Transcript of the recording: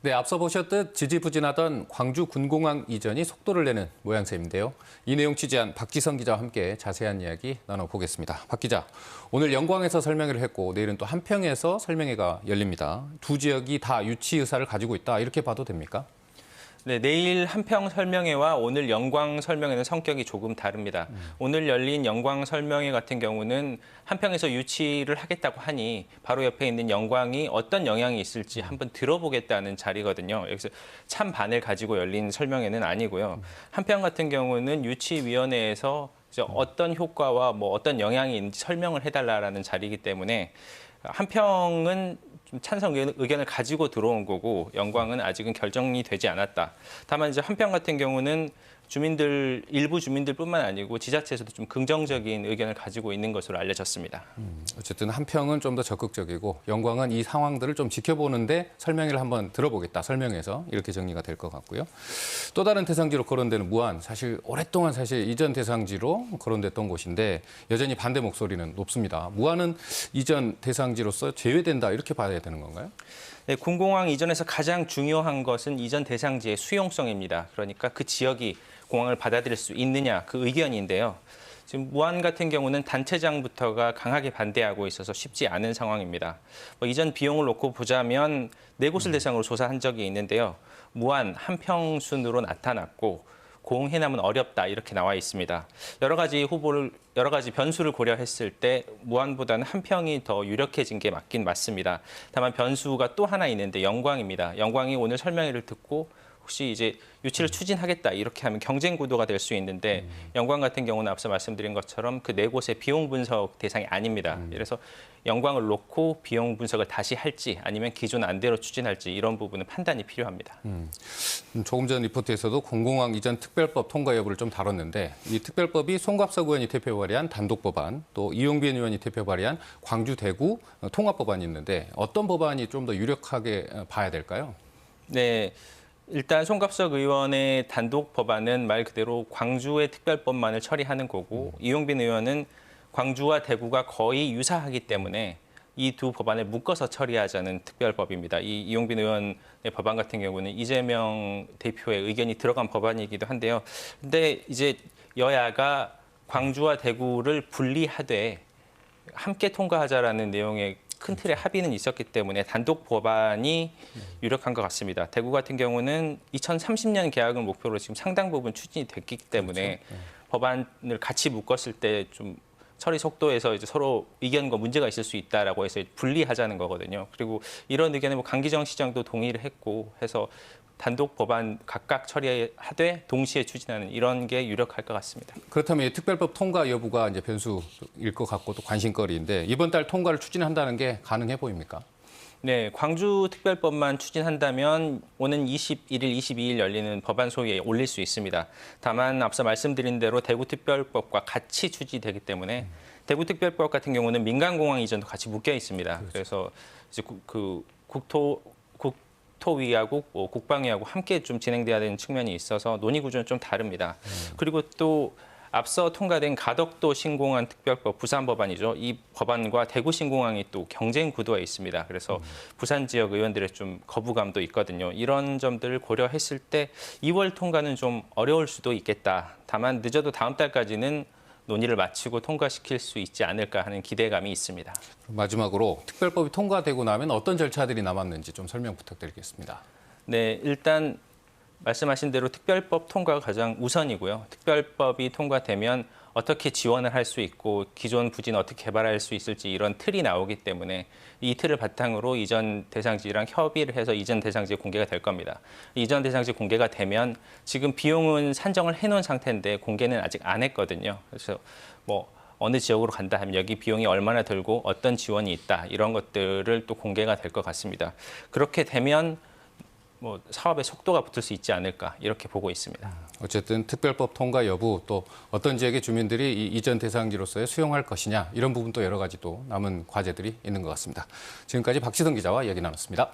네, 앞서 보셨듯 지지부진하던 광주 군공항 이전이 속도를 내는 모양새인데요. 이 내용 취재한 박지성 기자와 함께 자세한 이야기 나눠보겠습니다. 박 기자, 오늘 영광에서 설명회를 했고 내일은 또 한평에서 설명회가 열립니다. 두 지역이 다 유치 의사를 가지고 있다 이렇게 봐도 됩니까? 네, 내일 한평 설명회와 오늘 영광 설명회는 성격이 조금 다릅니다. 오늘 열린 영광 설명회 같은 경우는 한평에서 유치를 하겠다고 하니 바로 옆에 있는 영광이 어떤 영향이 있을지 한번 들어보겠다는 자리거든요. 여기서 찬반을 가지고 열린 설명회는 아니고요. 한평 같은 경우는 유치위원회에서 이제 어떤 효과와 뭐 어떤 영향이 있는지 설명을 해달라라는 자리이기 때문에 한평은 좀 찬성 의견- 의견을 가지고 들어온 거고 영광은 아직은 결정이 되지 않았다. 다만 이제 한평 같은 경우는 주민들 일부 주민들뿐만 아니고 지자체에서도 좀 긍정적인 의견을 가지고 있는 것으로 알려졌습니다. 어쨌든 한평은 좀 더 적극적이고 영광은 이 상황들을 좀 지켜보는데 설명회를 한번 들어보겠다. 설명해서 이렇게 정리가 될 것 같고요. 또 다른 대상지로 거론되는 무안 사실 오랫동안 사실 이전 대상지로 거론됐던 곳인데 여전히 반대 목소리는 높습니다. 무안은 이전 대상지로서 제외된다 이렇게 봐야 되는 건가요? 네, 군공항 이전에서 가장 중요한 것은 이전 대상지의 수용성입니다. 그러니까 그 지역이 공항을 받아들일 수 있느냐 그 의견인데요. 지금 무안 같은 경우는 단체장부터가 강하게 반대하고 있어서 쉽지 않은 상황입니다. 뭐 이전 비용을 놓고 보자면 네 곳을 대상으로 조사한 적이 있는데요. 무안 한평 순으로 나타났고 공해남은 어렵다 이렇게 나와 있습니다. 여러 가지 후보를 여러 가지 변수를 고려했을 때 무안보다는 한 평이 더 유력해진 게 맞긴 맞습니다. 다만 변수가 또 하나 있는데 영광입니다. 영광이 오늘 설명회를 듣고 혹시 이제 유치를 추진하겠다 이렇게 하면 경쟁 구도가 될 수 있는데 영광 같은 경우는 앞서 말씀드린 것처럼 그 네 곳의 비용 분석 대상이 아닙니다. 그래서 영광을 놓고 비용 분석을 다시 할지 아니면 기존 안대로 추진할지 이런 부분은 판단이 필요합니다. 음, 조금 전 리포트에서도 공공항 이전 특별법 통과 여부를 좀 다뤘는데 이 특별법이 송갑석 의원이 대표 발의한 단독 법안 또 이용빈 의원이 대표 발의한 광주 대구 통합 법안이 있는데 어떤 법안이 좀 더 유력하게 어, 봐야 될까요? 네. 일단 송갑석 의원의 단독 법안은 말 그대로 광주의 특별법만을 처리하는 거고 이용빈 의원은 광주와 대구가 거의 유사하기 때문에 이 두 법안을 묶어서 처리하자는 특별법입니다. 이 이용빈 의원의 법안 같은 경우는 이재명 대표의 의견이 들어간 법안이기도 한데요. 근데 이제 여야가 광주와 대구를 분리하되 함께 통과하자라는 내용의 큰 틀의 합의는 있었기 때문에 단독 법안이 유력한 것 같습니다. 대구 같은 경우는 2030년 개학을 목표로 지금 상당 부분 추진이 됐기 때문에 법안을 같이 묶었을 때 좀 처리 속도에서 이제 서로 의견과 문제가 있을 수 있다라고 해서 분리하자는 거거든요. 그리고 이런 의견에 뭐 강기정 시장도 동의를 했고 해서 단독 법안 각각 처리하되 동시에 추진하는 이런 게 유력할 것 같습니다. 그렇다면 이 특별법 통과 여부가 이제 변수일 것 같고 또 관심거리인데 이번 달 통과를 추진한다는 게 가능해 보입니까? 네, 광주 특별법만 추진한다면 오는 21일, 22일 열리는 법안 소위에 올릴 수 있습니다. 다만 앞서 말씀드린 대로 대구 특별법과 같이 추진되기 때문에 대구 특별법 같은 경우는 민간공항 이전도 같이 묶여 있습니다. 그래서 이제 구- 그 국토 국토위하고 뭐 국방위하고 함께 좀 진행돼야 되는 측면이 있어서 논의 구조는 좀 다릅니다. 그리고 또 앞서 통과된 가덕도 신공항 특별법 부산 법안이죠. 이 법안과 대구 신공항이 또 경쟁 구도에 있습니다. 그래서 부산 지역 의원들의 좀 거부감도 있거든요. 이런 점들을 고려했을 때 2월 통과는 좀 어려울 수도 있겠다. 다만 늦어도 다음 달까지는 논의를 마치고 통과시킬 수 있지 않을까 하는 기대감이 있습니다. 마지막으로 특별법이 통과되고 나면 어떤 절차들이 남았는지 좀 설명 부탁드리겠습니다. 네, 일단 말씀하신 대로 특별법 통과가 가장 우선이고요. 특별법이 통과되면 어떻게 지원을 할 수 있고 기존 부진 어떻게 개발할 수 있을지 이런 틀이 나오기 때문에 이 틀을 바탕으로 이전 대상지랑 협의를 해서 이전 대상지 공개가 될 겁니다. 이전 대상지 공개가 되면 지금 비용은 산정을 해놓은 상태인데 공개는 아직 안 했거든요. 그래서 뭐 어느 지역으로 간다 하면 여기 비용이 얼마나 들고 어떤 지원이 있다 이런 것들을 또 공개가 될 것 같습니다. 그렇게 되면 뭐 사업의 속도가 붙을 수 있지 않을까 이렇게 보고 있습니다. 어쨌든 특별법 통과 여부 또 어떤 지역의 주민들이 이 이전 대상지로서의 수용할 것이냐 이런 부분도 여러 가지 또 남은 과제들이 있는 것 같습니다. 지금까지 박시성 기자와 이야기 나눴습니다.